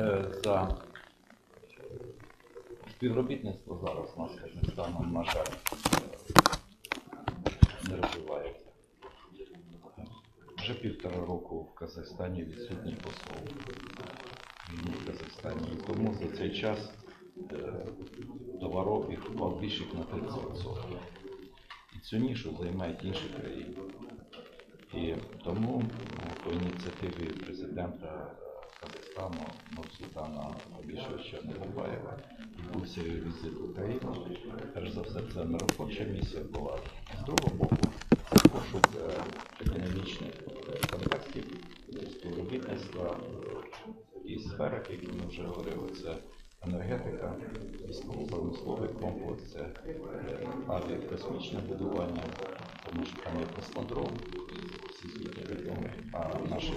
Е, За співробітництво зараз у нас з Казахстаном, на жаль, не розвивається. Вже півтора року в Казахстані відсутній посол війни в Казахстані. І тому за цей час е, товарообіг впав більше на 30%. І цю нішу займають інші країни. І тому е, по ініціативі президента е, Казахстану Нурсултана Абішевича Назарбаєва відбувся візит в Україну. Перш за все, це миротворча місія була. З другого боку, це пошук е, економічних е, контактів, співробітництва е, і сферах, які ми вже говорили, це енергетика, військово-промисловий комплекс, це авіакосмічне будування, тому що там є космодром, а наші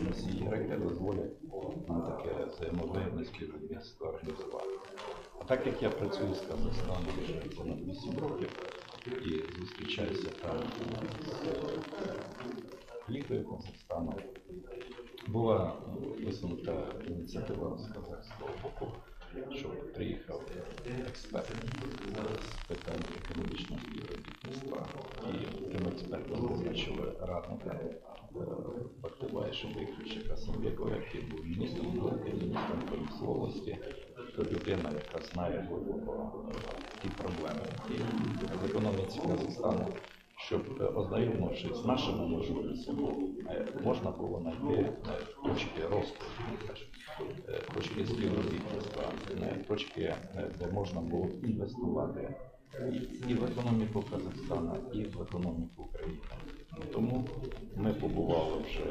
ракет дозволять нам таке взаємовигідне співробітництво організувати. А так як я працюю з Казахстаном вже понад 8 років і зустрічаюся там з лідою Казахстану, була висунута ініціатива з казахського боку, щоб приїхав експерт з питань економічного співробітництва, і тим експертом визначили радника е, Бактибая Шебеківчика який був міністром міністром промисловості, то людина, яка знає глибоко ті проблеми, які в економіці Казахстану щоб е, ознайомившись з нашими можливостями, е, можна було знайти е, точки е, точки співробітництва, точки, де можна було інвестувати і в економіку Казахстана, і в економіку України. Тому ми побували вже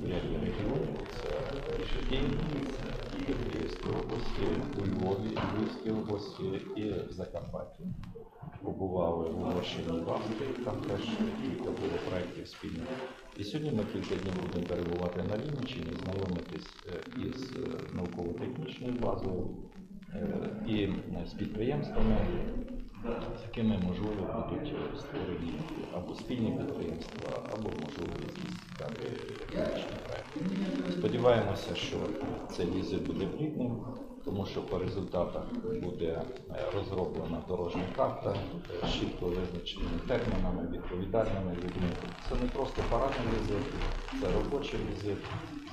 в ряді регіонів, це Київ, Київській області, у Львові, Львівській області і в Закарпатті. Побували в Угорщині в там теж кілька було проєктів спільних. І сьогодні ми кілька днів будемо перебувати на Вінниччині, знайомитись е, із е, науково-технічною базою е, і з підприємствами, з якими можливо будуть створені або спільні підприємства, або можливо якісь технічні проекти. Сподіваємося, що цей візит буде плідним, тому що по результатах буде е, розроблена дорожня карта з чітко визначеними термінами, відповідальними людьми. Це не просто парадний візит, це робочий візит,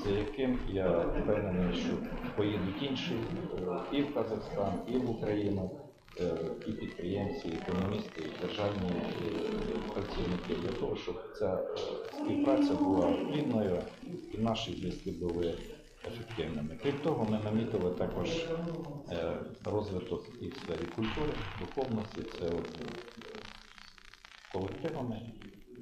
за яким я впевнений, що поїдуть інші е, і в Казахстан, і в Україну. І підприємці, і економісти, і державні і працівники для того, щоб ця е, співпраця була плідною і наші зв'язки були ефективними. Крім того, ми намітили також е, розвиток і в сфері культури, духовності, це от, колективами.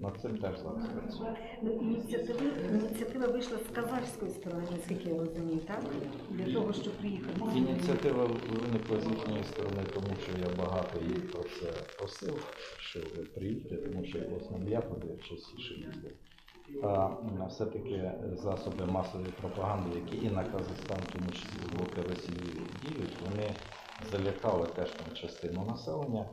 Над цим теж зараз працюємо. Ну, ініціатива, ініціатива вийшла з казахської сторони, наскільки я розумію, так? Для того, щоб приїхати. Ініціатива виникла з їхньої сторони, тому що я багато їх про це просив, що ви приїдьте, тому що в основному я туди частіше їздив. А все-таки засоби масової пропаганди, які і на Казахстан, тому числі з боку Росії діють, вони залякали теж там частину населення,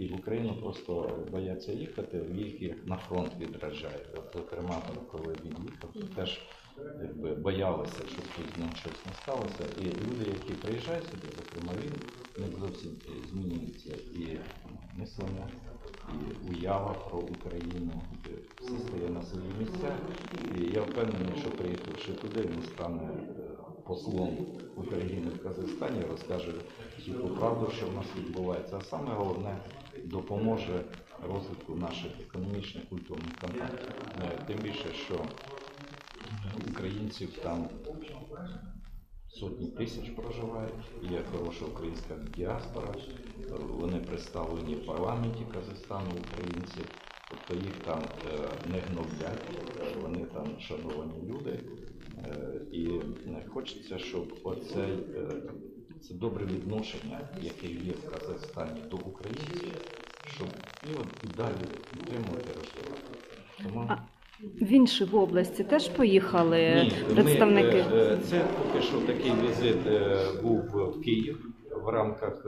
і в Україну просто бояться їхати, їх на фронт відражають. От, зокрема, коли він їхав, то теж якби боялися, щоб тут з ним щось не сталося. І люди, які приїжджають сюди, зокрема він, них зовсім змінюється і мислення, і уява про Україну, все стає на свої місця. І я впевнений, що приїхавши туди, він стане е, послом України в Казахстані, розкаже всю правду, що в нас відбувається. А саме головне допоможе розвитку наших економічних культурних контактів. Е, Тим більше, що українців там сотні тисяч проживають, є хороша українська діаспора, вони представлені в парламенті Казахстану, українці, тобто їх там е, не гноблять, вони там шановані люди. Е, І хочеться, щоб оцей це добре відношення, яке є в Казахстані до українців, щоб і от і далі підтримувати розвивати. Тому В інші в області теж поїхали ні, представники. е, е, це поки що такий візит е, був в Київ в рамках.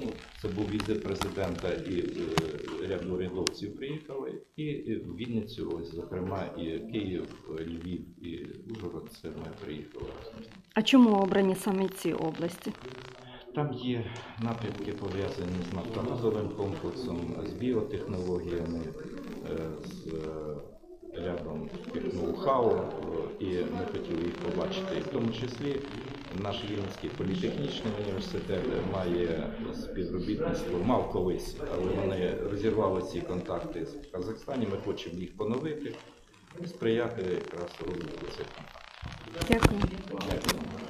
Ну, це був візит президента і е, ряд урядовців приїхали. І в Вінницю, ось, зокрема, і Київ, Львів і Ужгород, це ми приїхали разом. А чому обрані саме ці області? Там є напрямки пов'язані з нафтогазовим комплексом, з біотехнологіями, е, з е, рядом ноу-хау, і ми хотіли їх побачити. В тому числі наш Рівненський політехнічний університет має співробітництво, мав колись, але вони розірвали ці контакти з Казахстані. Ми хочемо їх поновити, сприяти якраз розвитку цих контактів. Дякую. Дякую.